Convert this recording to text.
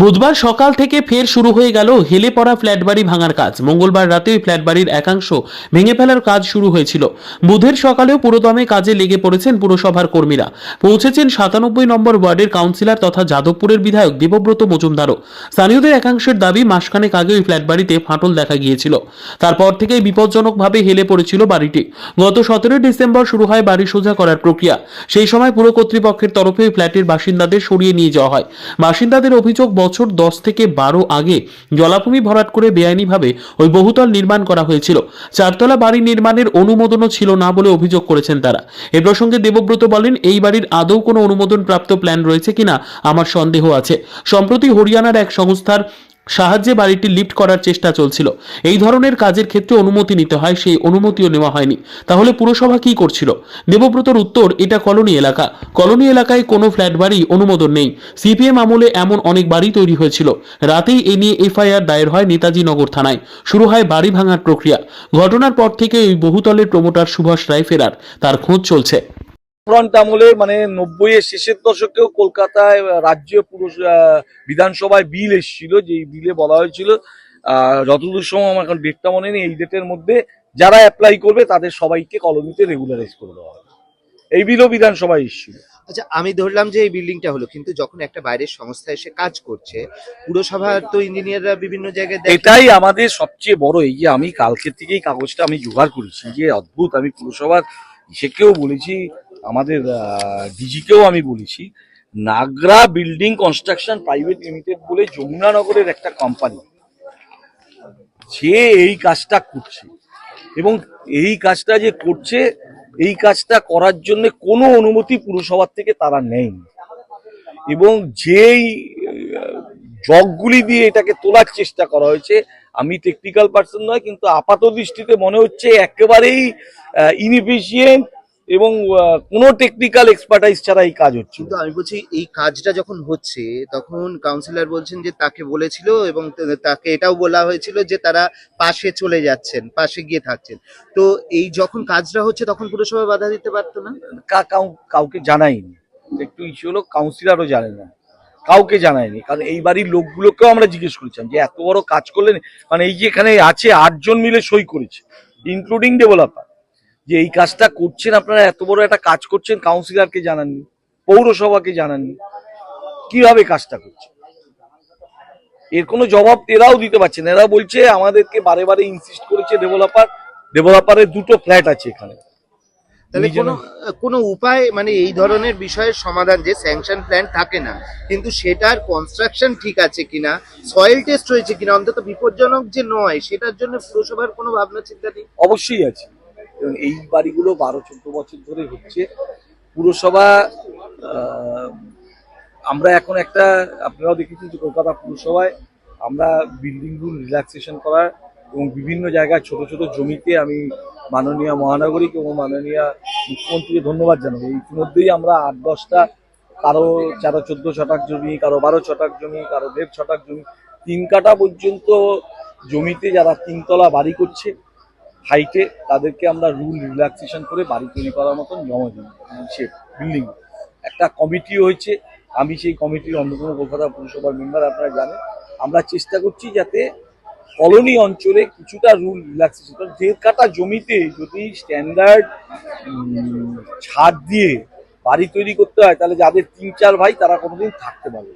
বুধবার সকাল থেকে ফের শুরু হয়ে গেল হেলে পড়া ফ্ল্যাট বাড়ি ভাঙার কাজ। মঙ্গলবার রাতে ওই ফ্ল্যাট বাড়ির একাংশ ভেঙে ফেলার কাজ শুরু হয়েছিল। বুধের সকালেও পুরোদমে কাজে লেগে পড়েছেন পুরসভার কর্মীরা। পৌঁছেছেন সাতানব্বই নম্বর ওয়ার্ডের কাউন্সিলর তথা যাদবপুরের বিধায়ক দেবব্রত মজুমদারও। স্থানীয়দের একাংশের দাবি, মাসখানেক আগে ওই ফ্ল্যাট বাড়িতে ফাটল দেখা গিয়েছিল। তারপর থেকেই বিপজ্জনকভাবে হেলে পড়েছিল বাড়িটি। গত সতেরোই ডিসেম্বর শুরু হয় বাড়ি সোজা করার প্রক্রিয়া। সেই সময় পুর কর্তৃপক্ষের তরফে ওই ফ্ল্যাটের বাসিন্দাদের সরিয়ে নিয়ে যাওয়া হয়। বাসিন্দাদের অভিযোগ বছর দশ থেকে বারো আগে জলাভূমি ভরাট করে বেআইনিভাবে ওই বহুতল নির্মাণ করা হয়েছিল। চারতলা বাড়ি নির্মাণের অনুমোদনও ছিল না বলে অভিযোগ করেছেন তারা। এ প্রসঙ্গে দেবব্রত বলেন, এই বাড়ির আদৌ কোনো অনুমোদন প্রাপ্ত প্ল্যান রয়েছে কিনা আমার সন্দেহ আছে। সম্প্রতি হরিয়ানার এক সংস্থার সাহায্যে বাড়িটি লিফট করার চেষ্টা চলছিল। এই ধরনের কাজের ক্ষেত্রে অনুমতি নিতে হয়, সেই অনুমতিও নেওয়া হয়নি। তাহলে পুরসভা কি করছিল? দেবব্রতর উত্তর, এটা কলোনি এলাকা। কলোনি এলাকায় কোনো ফ্ল্যাট বাড়ি অনুমোদন নেই। সিপিএম আমলে এমন অনেক বাড়ি তৈরি হয়েছিল। রাতেই এ নিয়ে এফআইআর দায়ের হয় নেতাজি নগর থানায়। শুরু হয় বাড়ি ভাঙার প্রক্রিয়া। ঘটনার পর থেকে ওই বহুতলের প্রমোটার সুভাষ রায় ফেরার। তার খোঁজ চলছে। ফ্রন্ট আমলে মানে নব্বই এর শেষের দশকেও কলকাতায় রাজ্য পুরুষ বিধানসভায় বিল এসেছিল যে বিলে বলা হয়েছিল। যতদূর সময় আমার এখন ডেটটা মনে নেই এই ডেটের মধ্যে যারা অ্যাপ্লাই করবে তাদের সবাইকে কলোনিতে রেগুলারাইজ করে দেওয়া হবে। এই বিলও বিধানসভায় এসেছিল আচ্ছা আমি ধরলাম যে এই বিল্ডিংটা হলো কিন্তু যখন একটা বাইরের সংস্থা এসে কাজ করছে পুরসভার তো ইঞ্জিনিয়াররা বিভিন্ন জায়গায় এটাই আমাদের সবচেয়ে বড় এই যে আমি কালকে থেকেই কাগজটা আমি জোগাড় করেছি যে অদ্ভুত আমি পুরসভার ইসেকেও বলেছি আমাদের ডিজিকেও আমি বলেছি, Nagra building construction private limited বলে যমুনানগরের একটা কোম্পানি সে এই কাজটা করছে এবং এই কাজটা যে করছে, এই কাজটা করার জন্য কোনো অনুমতি পুরসভার থেকে তারা নেয়নি। এবং যেই জগগুলি দিয়ে এটাকে তোলার চেষ্টা করা হয়েছে, আমি টেকনিক্যাল পার্সন নয়, কিন্তু আপাত দৃষ্টিতে মনে হচ্ছে একেবারেই ইনএফিসিয়েন্ট এবং কোনো টেকনিক্যাল এক্সপার্টাইজ ছাড়া এই কাজ হচ্ছে কিন্তু আমি বলছি এই কাজটা যখন হচ্ছে তখন কাউন্সিলর বলছেন যে তাকে বলেছিল এবং তাকে এটাও বলা হয়েছিল যে তারা পাশে চলে যাচ্ছেন পাশে গিয়ে থাকছেন। তো এই যখন কাজটা হচ্ছে তখন পুরসভা বাধা দিতে পারতো না? কা- কাউ- কাউকে জানাইনি। একটু ইস্যু হলো কাউন্সিলরও জানে না। কাউকে জানায়নি। কারণ এই বাড়ির লোকগুলোকেও আমরা জিজ্ঞেস করেছিলাম যে এত বড় কাজ করলেন মানে এই যে এখানে আছে আটজন মিলে সই করেছে ইনক্লুডিং ডেভেলপার যে এই কাজটা করছেন আপনারা এত বড় একটা কাজ করছেন কাউন্সিলরকে জানাননি পৌরসভাকে জানাননি। কীভাবে কাজটা করছে এর কোনো জবাব এরাও দিতে পারছে না। এরা বলছে আমাদেরকে বারে বারে ইনসিস্ট করেছে ডেভেলপার ডেভেলপারের দুটো ফ্ল্যাট আছে এখানে। তাহলে কোনো কোনো উপায় মানে এই ধরনের বিষয়ের সমাধান যে স্যাংশন প্ল্যান থাকে না কিন্তু সেটার কনস্ট্রাকশন ঠিক আছে কিনা সয়েল টেস্ট হয়েছে কিনা অন্তত বিপজ্জনক যে নয় সেটার জন্য পুরসভার কোনো ভাবনা চিন্তা নেই? অবশ্যই আছে। এবং এই বাড়িগুলো বারো, চোদ্দ বছর ধরে হচ্ছে। পুরসভা আমরা এখন একটা, আপনারাও দেখেছেন যে কলকাতা পুরসভায় আমরা বিল্ডিং রুল রিল্যাক্সেশন করার এবং বিভিন্ন জায়গায় ছোট ছোট জমিতে আমি মাননীয় মহানগরিক এবং মাননীয় মুখ্যমন্ত্রীকে ধন্যবাদ জানাব। ইতিমধ্যেই আমরা আট, দশটা, কারও তেরো চোদ্দ ছটাক জমি, কারও বারো ছটাক জমি, কারও দেড় ছটাক জমি, তিন কাটা পর্যন্ত জমিতে যারা তিনতলা বাড়ি করছে হাইটে তাদেরকে আমরা রুল রিল্যাক্সেশন করে বাড়ি তৈরি করার মতন জমা দিই সে বিল্ডিং একটা কমিটি হয়েছে, আমি সেই কমিটির অন্যতম কলকাতা পুরসভার মেম্বার আপনারা জানেন আমরা চেষ্টা করছি যাতে কলোনি অঞ্চলে কিছুটা রুল রিল্যাক্সেশন কারণ দেড় কাটা জমিতে যদি স্ট্যান্ডার্ড ছাদ দিয়ে বাড়ি তৈরি করতে হয়, তাহলে যাদের তিন চার ভাই, তারা কোনোদিন থাকতে পারবে।